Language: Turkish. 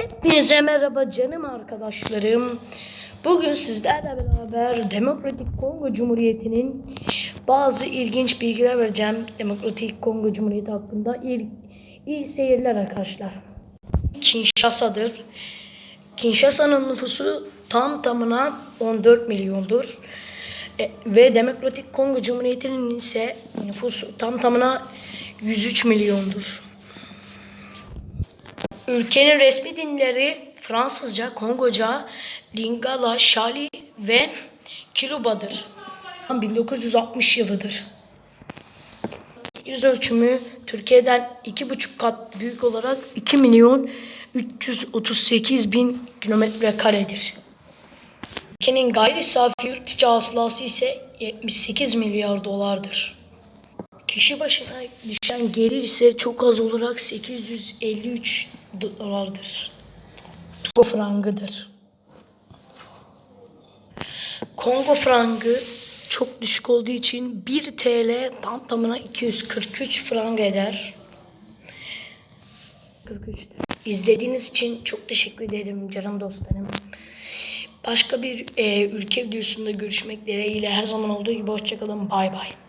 Hepinize merhaba canım arkadaşlarım. Bugün sizlerle beraber Demokratik Kongo Cumhuriyeti'nin bazı ilginç bilgiler vereceğim. Demokratik Kongo Cumhuriyeti hakkında iyi, iyi seyirler arkadaşlar. Kinshasa'dır. Kinshasa'nın nüfusu tam tamına 14 milyondur. E, ve Demokratik Kongo Cumhuriyeti'nin ise nüfusu tam tamına 103 milyondur. Ülkenin resmi dinleri Fransızca, Kongoca, Lingala, Şali ve Kiluba'dır. 1960 yılıdır. Yüz ölçümü Türkiye'den 2,5 kat büyük olarak 2 milyon 338 bin kilometre karedir. Ülkenin gayri safi yurt içi hasılası ise 78 milyar dolardır. Kişi başına düşen gelir ise çok az olarak 853 dolardır. Kongo frangıdır. Kongo frangı çok düşük olduğu için 1 TL tam tamına 243 franga eder. 43. İzlediğiniz için çok teşekkür ederim canım dostlarım. Başka bir e, ülke videosunda görüşmek dileğiyle her zaman olduğu gibi hoşçakalın. Bay bay.